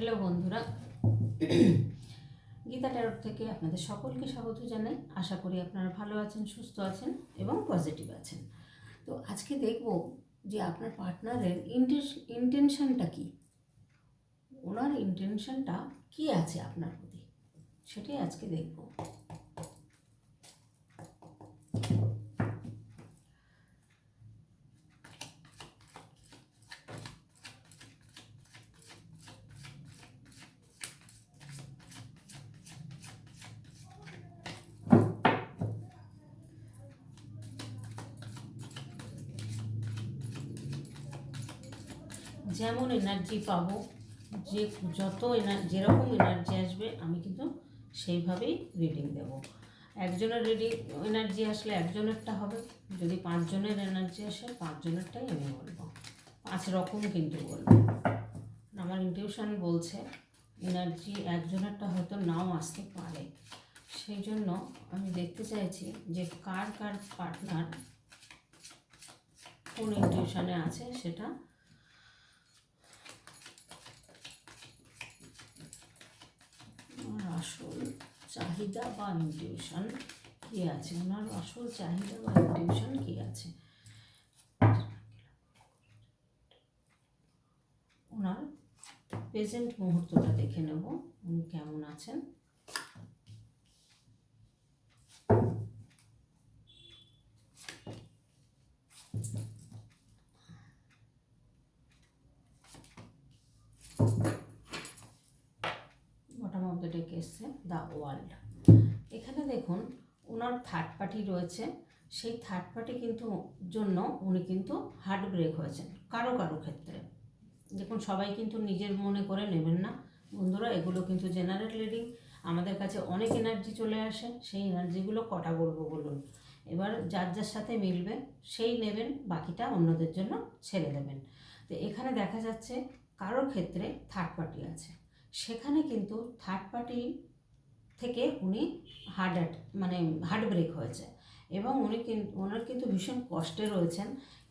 Hello বন্ধুরা। Gita tarot থেকে আপনাদের সকলকে স্বাগত জানাই। আশা করি আপনারা ভালো আছেন, সুস্থ আছেন এবং পজিটিভ আছেন। তো আজকে দেখব যে আপনার পার্টনারের ইন্টেনশনটা কি? ওনার ইন্টেনশনটা কি আছে আপনার প্রতি? সেটাই আজকে দেখব। যেমন এনার্জি পাবো, যে যত এনার যেরকম এনার্জি আসবে, আমি কিন্তু সেইভাবেই রিডিং দেবো। একজনের রিডিং এনার্জি আসলে একজনেরটা হবে, যদি পাঁচজনের এনার্জি আসে, পাঁচজনেরটাই আমি বলব। পাঁচ রকম কিন্তু বলব। আমার ইনটিউশন বলছে এনার্জি একজনেরটা হয়তো নাও আসতে পারে। সেই জন্য আমি দেখতে চাইছি যে কার কার পার্টনার কোন ইনটিউশনে আছে সেটা ওনার আসল চাহিদা বা ইনটিউশন কী আছে? ওনার আসল চাহিদা বা ইনটিউশন কী আছে? ওনার প্রেজেন্ট মুহূর্তটা দেখে নেব। উনি কেমন আছেন? দ্য ডেক এসছে দ্য ওয়ার্ল্ড। এখানে দেখুন ওনার থার্ড পার্টি রয়েছে। সেই থার্ড পার্টি কিন্তু জন্য উনি কিন্তু হার্ট ব্রেক হয়েছেন, কারও কারও ক্ষেত্রে। দেখুন, সবাই কিন্তু নিজের মনে করে নেবেন না। বন্ধুরা, এগুলো কিন্তু জেনারেল রিডিং আমাদের কাছে অনেক এনার্জি চলে আসে, সেই এনার্জিগুলো কটা বলব বলুন? এবার যার যার সাথে মিলবে, সেই নেবেন, বাকিটা অন্যদের জন্য ছেড়ে দেবেন। তো এখানে দেখা যাচ্ছে কারোর ক্ষেত্রে থার্ড পার্টি আছে। সেখানে কিন্তু থার্ড পার্টি থেকে উনি হার্ট মানে হার্ট ব্রেক হয়েছে। এবং উনি কিন্তু ওনার কিন্তু ভীষণ কষ্টে রয়েছেন।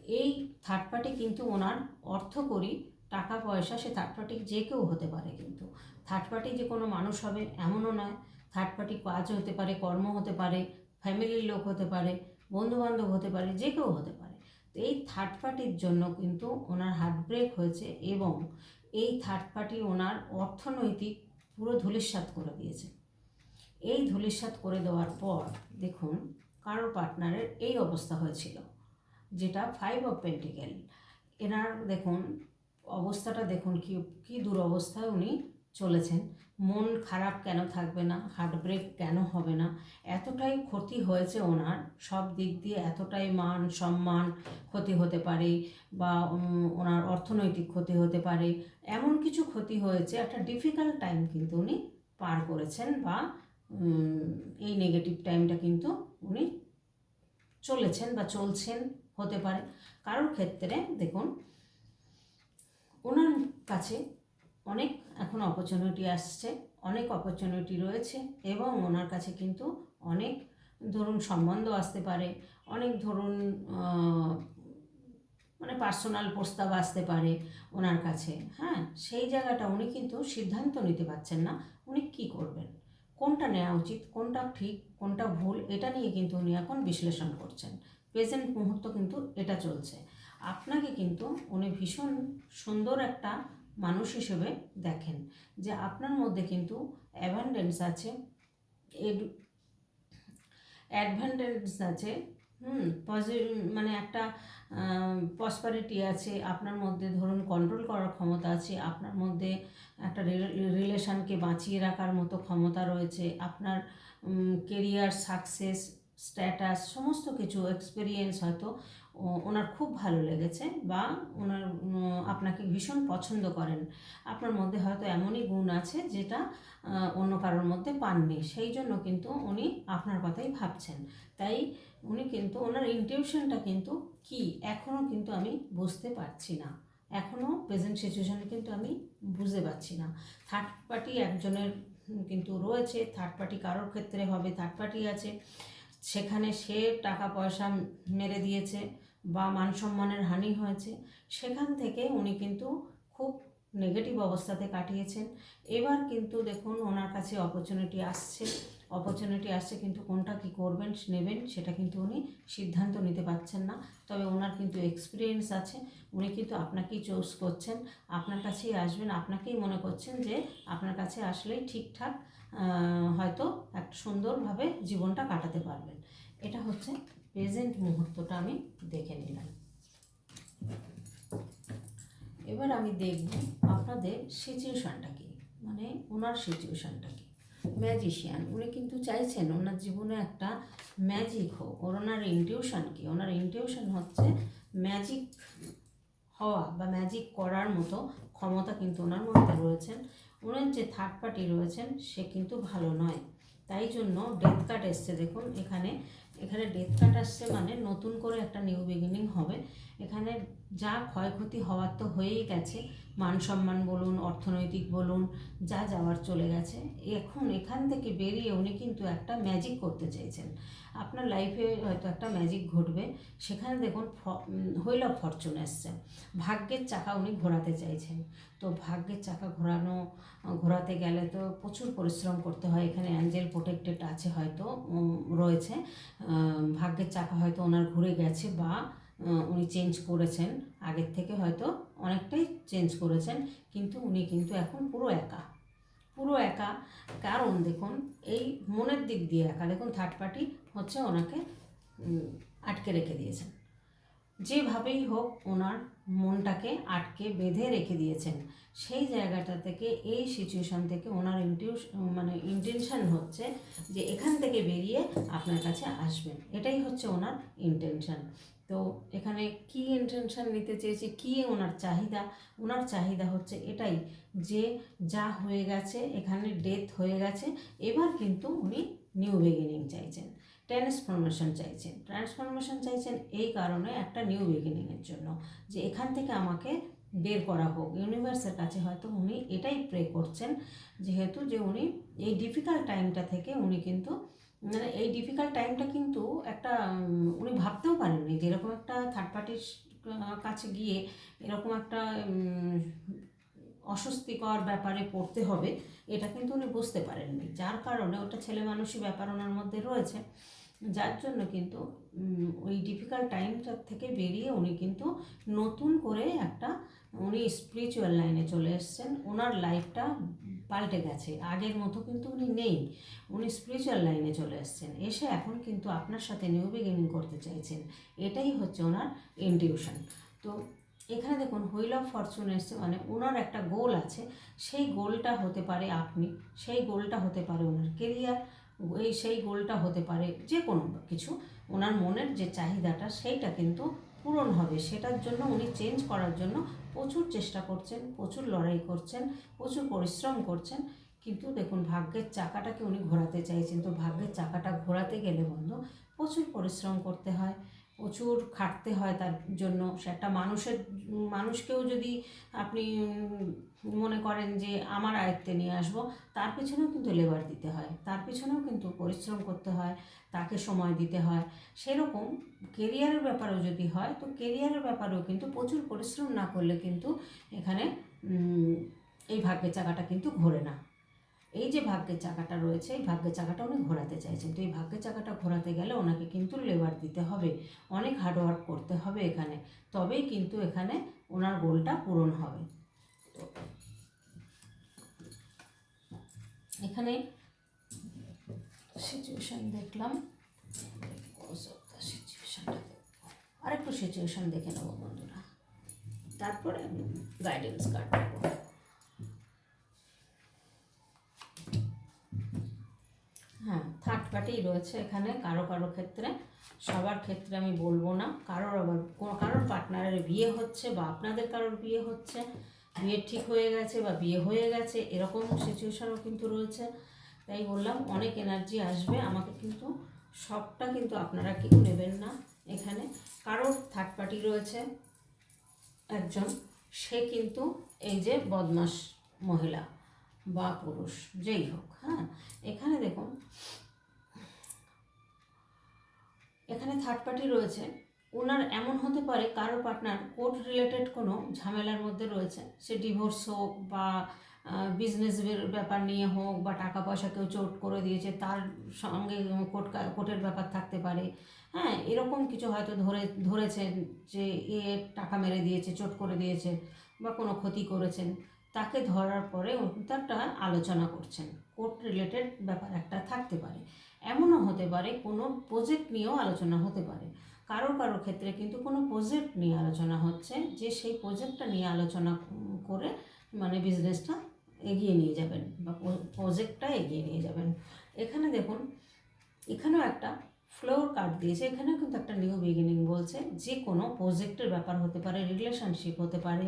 এই থার্ড পার্টি কিন্তু ওনার অর্থ করি, টাকা, পয়সা, সে থার্ড পার্টি যে কেউ হতে পারে কিন্তু। থার্ড পার্টি যে কোনো মানুষ হবে এমনও নয় থার্ড পার্টি কাজ হতে পারে, কর্ম হতে পারে ফ্যামিলির লোক হতে পারে, বন্ধুবান্ধব হতে পারে, যে কেউ হতে পারে। তো এই থার্ড পার্টির জন্য কিন্তু ওনার হার্ট ব্রেক হয়েছে এবং এই থার্ড পার্টি ওনার অর্থনৈতিক পুরো ধূলিসাৎ করে দিয়েছে। এই ধূলিসাৎ করে দেওয়ার পর দেখুন কারও পার্টনারের এই অবস্থা হয়েছিল, যেটা ফাইভ অফ পেন্টিক্যাল এনার দেখুন অবস্থাটা দেখুন কি, কী দুরবস্থায় উনি চলেছেন। মন খারাপ কেন থাকবে না? হার্ট ব্রেক কেন হবে না? এতটাই ক্ষতি হয়েছে ওনার। সব দিক দিয়ে এতটাই মান সম্মান ক্ষতি হতে পারে বা ওনার অর্থনৈতিক ক্ষতি হতে পারে। এমন কিছু ক্ষতি হয়েছে, একটা ডিফিকাল্ট টাইম কিন্তু উনি পার করেছেন বা এই নেগেটিভ টাইমটা কিন্তু উনি চলেছেন বা চলছেন, হতে পারে। কারোর ক্ষেত্রে দেখুন, ওনার কাছে অনেক এখন অপরচুনিটি আসছে, অনেক অপরচুনিটি রয়েছে এবং ওনার কাছে কিন্তু অনেক ধরুন সম্বন্ধ আসতে পারে, অনেক ধরুন মানে পার্সোনাল প্রস্তাব আসতে পারে ওনার কাছে। হ্যাঁ সেই জায়গাটা উনি কিন্তু সিদ্ধান্ত নিতে পারছেন না, উনি কি করবেন? কোনটা নেওয়া উচিত, কোনটা ঠিক, কোনটা ভুল, এটা নিয়ে কিন্তু উনি এখন বিশ্লেষণ করছেন। প্রেজেন্ট মুহূর্ত কিন্তু এটা চলছে। আপনাকে কিন্তু উনি ভীষণ সুন্দর একটা মানুষ হিসেবে দেখেন যে আপনার মধ্যে কিন্তু অ্যাভান্ডেন্স আছে অ্যাডভান্টেজ আছে, হুম পজিটিভ মানে একটা পসপারিটি আছে, আপনার মধ্যে ধরুন কন্ট্রোল করার ক্ষমতা আছে, আপনার মধ্যে একটা রিলেশানকে বাঁচিয়ে রাখার মতো ক্ষমতা রয়েছে, আপনার কেরিয়ার সাকসেস স্ট্যাটাস সমস্ত কিছু এক্সপিরিয়েন্স হয়তো ওনার খুব ভালো লেগেছে বা ওনার আপনাকে ভীষণ পছন্দ করেন। আপনার মধ্যে হয়তো এমনই গুণ আছে যেটা অন্য কারোর মধ্যে পাননি। সেই জন্য কিন্তু উনি আপনার কথাই ভাবছেন। তাই উনি কিন্তু, ওনার ইনটিউশনটা কিন্তু কি এখনও কিন্তু আমি বুঝতে পারছি না। এখনও প্রেজেন্ট সিচুয়েশনে কিন্তু আমি বুঝতে পারছি না। থার্ড পার্টি একজনের কিন্তু রয়েছে থার্ড পার্টি কারোর ক্ষেত্রে হবে থার্ড পার্টি আছে। সেখানে সে টাকা পয়সা মেরে দিয়েছে। বা মান সম্মানের হানি হয়েছে, সেখান থেকে উনি কিন্তু খুব নেগেটিভ অবস্থাতে কাটিয়েছেন। এবার কিন্তু দেখুন ওনার কাছে অপরচুনিটি আসছে। অপরচুনিটি আসছে কিন্তু কোনটা কি করবেন, নেবেন সেটা কিন্তু উনি সিদ্ধান্ত নিতে পারছেন না। তবে ওনার কিন্তু এক্সপিরিয়েন্স আছে, উনি কিন্তু আপনাকেই চুজ করছেন। আপনার কাছেই আসবেন, আপনাকেই মনে করছেন যে আপনার কাছে আসলেই ঠিকঠাক হয়তো একটা সুন্দরভাবে জীবনটা কাটাতে পারবেন। এটা হচ্ছে প্রেজেন্ট মুহূর্তটা আমি দেখে নিলাম। এবার আমি দেখব আপনাদের সিচুয়েশানটা কি মানে ওনার সিচুয়েশানটা কি। ম্যাজিশিয়ান, উনি কিন্তু চাইছেন ওনার জীবনে একটা ম্যাজিক হোক। ওর ওনার ইনটিউশন কি? ওনার ইনটিউশন হচ্ছে ম্যাজিক হওয়া বা ম্যাজিক করার মতো ক্ষমতা কিন্তু ওনার মধ্যে রয়েছেন ওনার যে থার্ড পার্টি রয়েছেন, সে কিন্তু ভালো নয়। তাই জন্য ডেথ কার্ড এসছে। দেখুন, এখানে এখানে ডেথ কার্ড আসছে মানে নতুন করে একটা নিউ বিগিনিং হবে। এখানে যা ক্ষয়ক্ষতি হওয়ার তো হয়েই গেছে। মান সম্মান বলুন, অর্থনৈতিক বলুন, যা যাওয়ার চলে গেছে। এখন এখান থেকে বেরিয়ে উনি কিন্তু একটা ম্যাজিক করতে চাইছেন। আপনার লাইফে হয়তো একটা ম্যাজিক ঘটবে। সেখানে দেখুন হুইল ফরচুন এসছে। ভাগ্যের চাকা উনি ঘোরাতে চাইছেন। তো ভাগ্যের চাকা ঘোরানো, ঘোরাতে গেলে তো প্রচুর পরিশ্রম করতে হয়। এখানে অ্যাঞ্জেল প্রোটেক্টেড আছে হয়তো রয়েছে। ভাগ্যের চাকা হয়তো ওনার ঘুরে গেছে বা উনি চেঞ্জ করেছেন। আগের থেকে হয়তো অনেকটাই চেঞ্জ করেছেন। কিন্তু উনি কিন্তু এখন পুরো একা। পুরো একা। কারণ দেখুন, এই মনের দিক দিয়ে একা। দেখুন থার্ড পার্টি হচ্ছে ওনাকে আটকে রেখে দিয়েছেন। যেভাবেই হোক ওনার মনটাকে আটকে বেঁধে রেখে দিয়েছেন, সেই জায়গাটা থেকে, এই সিচুয়েশান থেকে ওনার ইনটিউশ মানে ইন্টেনশন হচ্ছে যে এখান থেকে বেরিয়ে আপনার কাছে আসবেন। এটাই হচ্ছে ওনার ইন্টেনশন তো এখানে কি ইন্টেনশন নিতে চেয়েছে, কি ওনার চাহিদা? ওনার চাহিদা হচ্ছে এটাই যে যা হয়ে গেছে, এখানে ডেথ হয়ে গেছে, এবার কিন্তু উনি নিউ বিগিনিং চাইছেন। ট্রান্সফরমেশন চাইছেন। ট্রান্সফরমেশন চাইছেন এই কারণে একটা নিউ বিগিনিংয়ের জন্য, যে এখান থেকে আমাকে বের করা হোক। ইউনিভার্সের কাছে হয়তো উনি এটাই প্রে করছেন, যেহেতু যে উনি এই ডিফিকাল্ট টাইমটা থেকে উনি কিন্তু মানে এই ডিফিকাল্ট টাইমটা কিন্তু একটা উনি ভাবতেও পারেননি যে এরকম একটা থার্ড পার্টির কাছে গিয়ে এরকম একটা অস্বস্তিকর ব্যাপারে পড়তে হবে, এটা কিন্তু উনি বুঝতে পারেননি। যার কারণে ওটা ছেলে মানুষই ব্যাপার ওনার মধ্যে রয়েছে। যার জন্য কিন্তু ওই ডিফিকাল্ট টাইমটার থেকে বেরিয়ে উনি কিন্তু নতুন করে একটা, উনি স্পিরিচুয়াল লাইনে চলে এসেছেন। ওনার লাইফটা পাল্টে গেছে। আগের মতো কিন্তু উনি নেই। উনি স্পিরিচুয়াল লাইনে চলে এসেছেন। এসে এখন কিন্তু আপনার সাথে নিউ বিগিনিং করতে চাইছেন। এটাই হচ্ছে ওনার ইনটিউশন তো এখানে দেখুন হুইল অফ ফরচুন এসছে। মানে ওনার একটা গোল আছে। সেই গোলটা হতে পারে আপনি, সেই গোলটা হতে পারে ওনার কেরিয়ার এই সেই গোলটা হতে পারে, যে কোনো কিছু, ওনার মনের যে চাহিদাটা সেইটা কিন্তু পূরণ হবে। সেটার জন্য উনি চেঞ্জ করার জন্য প্রচুর চেষ্টা করছেন, প্রচুর লড়াই করছেন, প্রচুর পরিশ্রম করছেন। কিন্তু দেখুন, ভাগ্যের চাকাটাকে উনি ঘোরাতে চাইছেন। তো ভাগ্যের চাকাটা ঘোরাতে গেলে বন্ধু, প্রচুর পরিশ্রম করতে হয়। প্রচুর খাটতে হয় তার জন্য। একটা মানুষের, মানুষকেও যদি আপনি মনে করেন যে আমার আয়ত্তে নিয়ে আসব, তার পিছনেও কিন্তু লেবার দিতে হয়। তার পিছনেও কিন্তু পরিশ্রম করতে হয়, তাকে সময় দিতে হয়। সেরকম কেরিয়ারের ব্যাপারেও যদি হয়, তো কেরিয়ারের ব্যাপারেও কিন্তু প্রচুর পরিশ্রম না করলে কিন্তু এখানে এই ভাগ্যের চাকাটা কিন্তু ঘোরে না। এই যে ভাগ্যের চাকাটা রয়েছে, এই ভাগ্যের চাকাটা উনি ঘোরাতে চাইছেন। তো এই ভাগ্যের চাকাটা ঘোরাতে গেলে ওনাকে কিন্তু লেবার দিতে হবে। অনেক হার্ডওয়ার্ক করতে হবে এখানে। তবেই কিন্তু এখানে ওনার গোলটা পূরণ হবে। এখানে সিচুয়েশান দেখলাম। আরেকটু সিচুয়েশান দেখে নেব বন্ধুরা। তারপরে গাইডেন্স কার্ড দেবো পার্টি রয়েছে এখানে, কারও কারও ক্ষেত্রে। সবার ক্ষেত্রে আমি বলব না। কারোর আবার কারোর পার্টনারের বিয়ে হচ্ছে বা আপনাদের কারোর বিয়ে হচ্ছে, বিয়ে ঠিক হয়ে গেছে বা বিয়ে হয়ে গেছে, এরকম সিচুয়েশনও কিন্তু রয়েছে। তাই বললাম, অনেক এনার্জি আসবে। আমাকে কিন্তু সবটা কিন্তু আপনারা কেউ নেবেন না এখানে। কারোর থার্ড পার্টি রয়েছে, একজন, সে কিন্তু এই যে বদমাস মহিলা বা পুরুষ, যেই হোক হ্যাঁ। এখানে দেখুন এখানে থার্ড পার্টি রয়েছে। ওনার এমন হতে পারে কারও পার্টনার কোর্ট রিলেটেড কোনো ঝামেলার মধ্যে রয়েছে। সে ডিভোর্স হোক বা বিজনেস ব্যাপার নিয়ে হোক বা টাকা পয়সা কেউ চোট করে দিয়েছে, তার সঙ্গে কোর্ট কোর্টের ব্যাপার থাকতে পারে। হ্যাঁ এরকম কিছু হয়তো ধরে ধরেছেন যে এ টাকা মেরে দিয়েছে, চোট করে দিয়েছে বা কোনো ক্ষতি করেছেন। তাকে ধরার পরে একটা আলোচনা করছেন। কোর্ট রিলেটেড ব্যাপার একটা থাকতে পারে। এমনও হতে পারে, কোনো প্রজেক্ট নিয়েও আলোচনা হতে পারে। কারও কারও ক্ষেত্রে কিন্তু কোনো প্রজেক্ট নিয়ে আলোচনা হচ্ছে, যে সেই প্রজেক্টটা নিয়ে আলোচনা করে মানে বিজনেসটা এগিয়ে নিয়ে যাবেন বা প্রজেক্টটা এগিয়ে নিয়ে যাবেন। এখানে দেখুন, এখানেও একটা ফ্লোর কার্ড দিয়েছে, এখানেও কিন্তু একটা নিউ বিগিনিং বলছে, যে কোনো প্রজেক্টের ব্যাপার হতে পারে রিলেশনশিপ হতে পারে।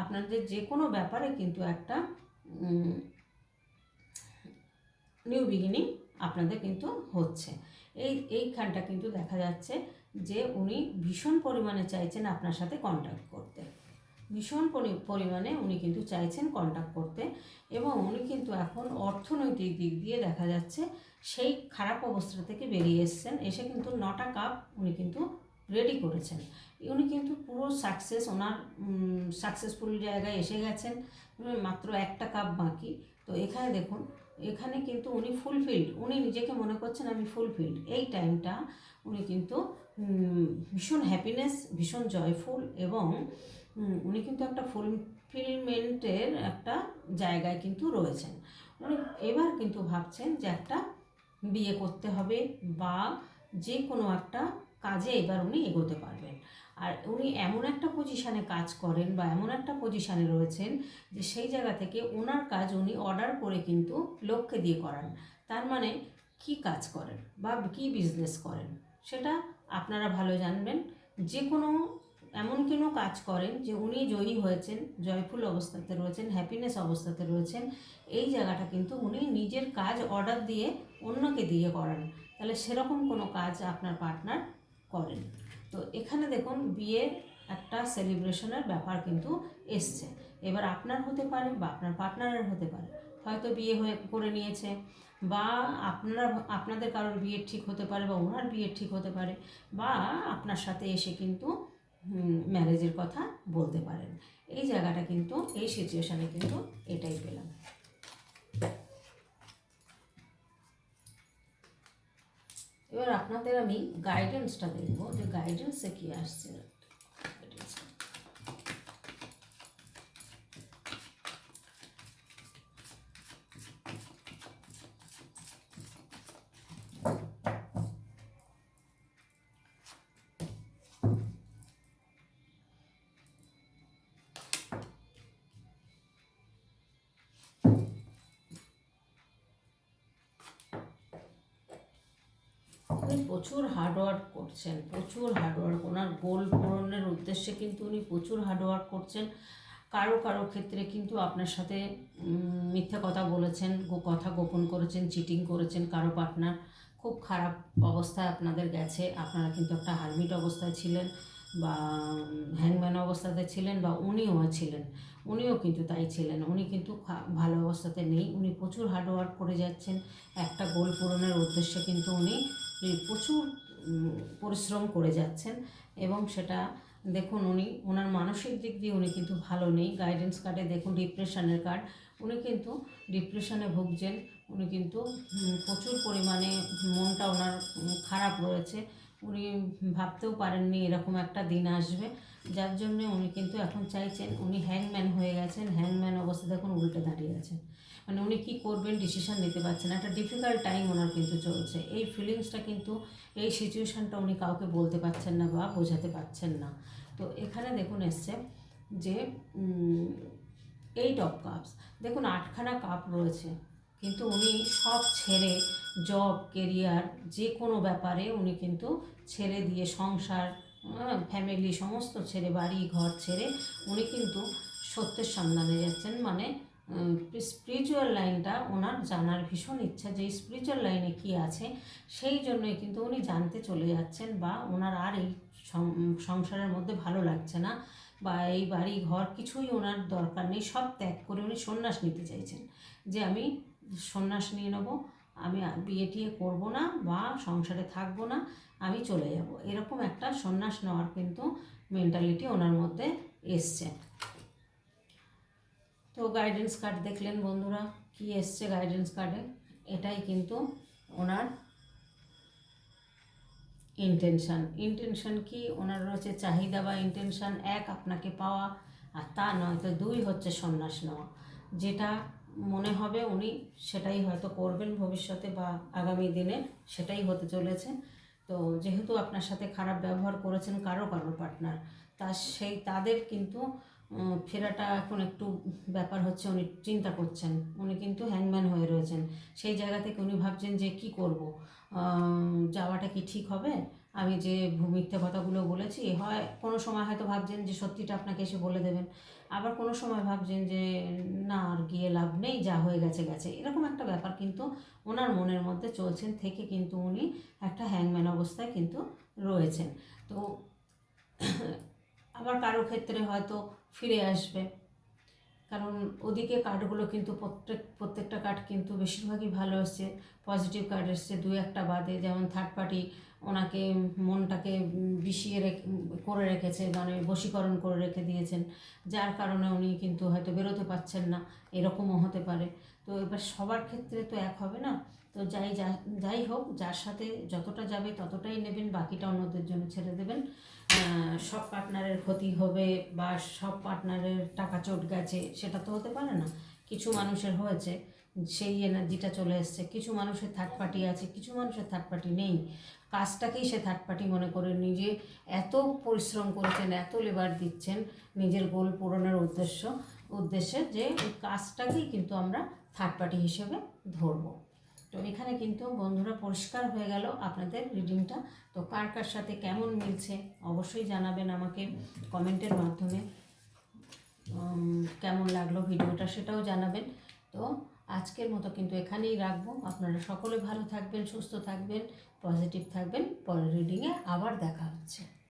আপনাদের যে কোনো ব্যাপারে কিন্তু একটা নিউ বিগিনিং আপনাদের কিন্তু হচ্ছে। এই, এইখানটা কিন্তু দেখা যাচ্ছে যে উনি ভীষণ পরিমাণে চাইছেন আপনার সাথে কন্ট্যাক্ট করতে। ভীষণ পরি- পরিমাণে উনি কিন্তু চাইছেন কন্ট্যাক্ট করতে এবং উনি কিন্তু এখন অর্থনৈতিক দিক দিয়ে দেখা যাচ্ছে সেই খারাপ অবস্থা থেকে বেরিয়ে এসেছেন। এসে কিন্তু নটা কাপ উনি কিন্তু রেডি করেছেন। উনি কিন্তু পুরো সাকসেস ওনার সাকসেসফুল জায়গায় এসে গেছেন। মাত্র একটা কাপ বাকি। তো এখানে দেখুন এখানে কিন্তু উনি ফুলফিল্ড উনি নিজেকে মনে করছেন আমি ফুলফিল্ড এই টাইমটা উনি কিন্তু ভীষণ হ্যাপিনেস ভীষণ জয়ফুল এবং উনি কিন্তু একটা ফুলফিলমেন্টের একটা জায়গায় কিন্তু রয়েছেন। উনি এবার কিন্তু ভাবছেন যে একটা বিয়ে করতে হবে বা যে কোনো একটা কাজে এবার উনি এগোতে পারবেন। আর উনি এমন একটা পজিশানে কাজ করেন বা এমন একটা পজিশানে রয়েছেন যে সেই জায়গা থেকে ওনার কাজ উনি অর্ডার করে কিন্তু লোককে দিয়ে করান। তার মানে কি কাজ করেন বা কি বিজনেস করেন সেটা আপনারা ভালো জানবেন। যে কোনো, এমন কোনো কাজ করেন যে উনি জয়ী হয়েছেন, জয়ফুল অবস্থাতে রয়েছেন হ্যাপিনেস অবস্থাতে রয়েছেন, এই জায়গাটা কিন্তু উনি নিজের কাজ অর্ডার দিয়ে অন্যকে দিয়ে করান। তাহলে সেরকম কোনো কাজ আপনার পার্টনার করেন। তো এখানে দেখুন বিয়ে একটা সেলিব্রেশনের ব্যাপার কিন্তু এসছে। এবার আপনার হতে পারে বা আপনার পার্টনারের হতে পারে। হয়তো বিয়ে হয়ে করে নিয়েছে বা আপনারা, আপনাদের কারোর বিয়ে ঠিক হতে পারে বা ওনার বিয়ে ঠিক হতে পারে বা আপনার সাথে এসে কিন্তু ম্যারেজের কথা বলতে পারেন। এই জায়গাটা কিন্তু, এই সিচুয়েশানে কিন্তু এটাই পেলাম। এবার আপনাদের আমি গাইডেন্সটা দেখব। যে গাইডেন্সে কী আসছে? উনি প্রচুর হার্ডওয়ার্ক করছেন, প্রচুর হার্ডওয়ার্ক ওনার গোল পূরণের উদ্দেশ্যে কিন্তু উনি প্রচুর হার্ডওয়ার্ক করছেন। কারও কারও ক্ষেত্রে কিন্তু আপনার সাথে মিথ্যে কথা বলেছেন কথা গোপন করেছেন চিটিং করেছেন কারও পার্টনার খুব খারাপ অবস্থায় আপনাদের গেছে। আপনারা কিন্তু একটা হারমিট অবস্থায় ছিলেন বা হ্যাংম্যান অবস্থাতে ছিলেন বা উনিও ছিলেন। উনিও কিন্তু তাই ছিলেন। উনি কিন্তু ভালো অবস্থাতে নেই। উনি প্রচুর হার্ডওয়ার্ক করে যাচ্ছেন। একটা গোল পূরণের উদ্দেশ্যে কিন্তু উনি প্রচুর পরিশ্রম করে যাচ্ছেন এবং সেটা দেখুন উনি, ওনার মানসিক দিক দিয়ে উনি কিন্তু ভালো নেই। গাইডেন্স কার্ডে দেখুন ডিপ্রেশনের কার্ড উনি কিন্তু ডিপ্রেশনে ভুগছেন। উনি কিন্তু প্রচুর পরিমাণে মনটা ওনার খারাপ রয়েছে। উনি ভাবতেও পারেননি এরকম একটা দিন আসবে। যার জন্য উনি কিন্তু এখন চাইছেন, উনি হ্যাংম্যান হয়ে গেছেন। হ্যাংম্যান অবস্থা দেখুন উল্টে দাঁড়িয়ে আছেন। মানে উনি কী করবেন ডিসিশান নিতে পারছেন একটা ডিফিকাল্ট টাইম ওনার কিন্তু চলছে। এই ফিলিংসটা কিন্তু, এই সিচুয়েশানটা উনি কাউকে বলতে পারছেন না বা বোঝাতে পারছেন না। তো এখানে দেখুন এসছে যে এইট অফ কাপস দেখুন আটখানা কাপ রয়েছে। কিন্তু উনি সব ছেড়ে জব কেরিয়ার যে কোনো ব্যাপারে উনি কিন্তু ছেড়ে দিয়ে সংসার ফ্যামিলি সমস্ত ছেড়ে, বাড়ি, ঘর ছেড়ে উনি কিন্তু সত্যের সন্ধানে যাচ্ছেন। মানে স্পিরিচুয়াল লাইনটা ওনার জানার ভীষণ ইচ্ছা যে স্পিরিচুয়াল লাইনে কী আছে, সেই জন্যই কিন্তু উনি জানতে চলে যাচ্ছেন বা ওনার আর এই সংসারের মধ্যে ভালো লাগছে না বা এই বাড়ি, ঘর কিছুই ওনার দরকার নেই, সব ত্যাগ করে উনি সন্ন্যাস নিতে চাইছেন যে আমি সন্ন্যাস নিয়ে নেব, আমি বিয়ে টিয়ে করব না বা সংসারে থাকব না। আমি চলে যাব। এরকম একটা সন্ন্যাস নেওয়ার কিন্তু মেন্টালিটি ওনার মধ্যে এসছে। তো গাইডেন্স কার্ড দেখলেন বন্ধুরা, কি এসছে গাইডেন্স কার্ডে এটাই কিন্তু ওনার ইন্টেনশন ইন্টেনশন কি? ওনার রয়েছে চাহিদা বা ইন্টেনশন এক আপনাকে পাওয়া, আর তা নয় তো দুই হচ্ছে সন্ন্যাস নেওয়া। যেটা মনে হবে উনি সেটাই হয়তো করবেন ভবিষ্যতে বা আগামী দিনে সেটাই হতে চলেছে। তো যেহেতু আপনার সাথে খারাপ ব্যবহার করেছেন কারও কারও পার্টনার তা সেই তাদের কিন্তু ফেরাটা এখন একটু ব্যাপার হচ্ছে উনি চিন্তা করছেন, উনি কিন্তু হ্যাংম্যান হয়ে রয়েছেন। সেই জায়গা থেকে উনি ভাবছেন যে কি করব? যাওয়াটা কি ঠিক হবে? আমি যে ভূ- কথাগুলো বলেছি, হয় কোনো সময় হয়তো ভাবছেন যে সত্যিটা আপনাকে এসে বলে দেবেন। আবার কোনো সময় ভাবছেন যে, না, আর গিয়ে লাভ নেই, যা হয়ে গেছে গেছে। এরকম একটা ব্যাপার কিন্তু ওনার মনের মধ্যে চলছেন থেকে কিন্তু উনি একটা হ্যাংম্যান অবস্থায় কিন্তু রয়েছেন। তো আবার কারও ক্ষেত্রে হয়তো ফিরে আসবে। কারণ ওদিকে কার্ডগুলো কিন্তু প্রত্যেক, প্রত্যেকটা কার্ড কিন্তু বেশিরভাগই ভালো এসছে পজিটিভ কার্ড এসছে, দু একটা বাদে, যেমন থার্ড পার্টি ওনাকে মনটাকে বিষিয়ে রেখে, করে রেখেছে মানে বশীকরণ করে রেখে দিয়েছেন, যার কারণে উনি কিন্তু হয়তো বেরোতে পারছেন না, এরকমও হতে পারে। তো এবার সবার ক্ষেত্রে তো এক হবে না, তো যাই যাই হোক, যার সাথে যতটা যাবে ততটাই নেবেন, বাকিটা অন্যদের জন্য ছেড়ে দেবেন। সব পার্টনারের ক্ষতি হবে বা সব পার্টনারের টাকা চট গেছে, সেটা তো হতে পারে না। কিছু মানুষের হয়েছে, সেই এনার্জিটা চলে এসছে। কিছু মানুষের থার্ড পার্টি আছে, কিছু মানুষের থার্ড পার্টি নেই। কাজটাকেই সে থার্ড পার্টি মনে করে নিজে এত পরিশ্রম করেছেন, এত লেবার দিচ্ছেন, নিজের গোল পূরণের উদ্দেশ্য, উদ্দেশ্যে যে কাজটাকেই কিন্তু আমরা থার্ড পার্টি হিসেবে ধরবো। তো এখানে কিন্তু বন্ধুরা পরিষ্কার হয়ে গেল আপনাদের রিডিংটা তো কার কার সাথে কেমন মিলছে অবশ্যই জানাবেন আমাকে কমেন্টের মাধ্যমে। কেমন লাগল ভিডিওটা সেটাও জানাবেন। তো আজকের মতো কিন্তু এখানেই রাখব। আপনারা সকলে ভালো থাকবেন, সুস্থ থাকবেন পজিটিভ থাকবেন। পরের রিডিংয়ে আবার দেখা হচ্ছে।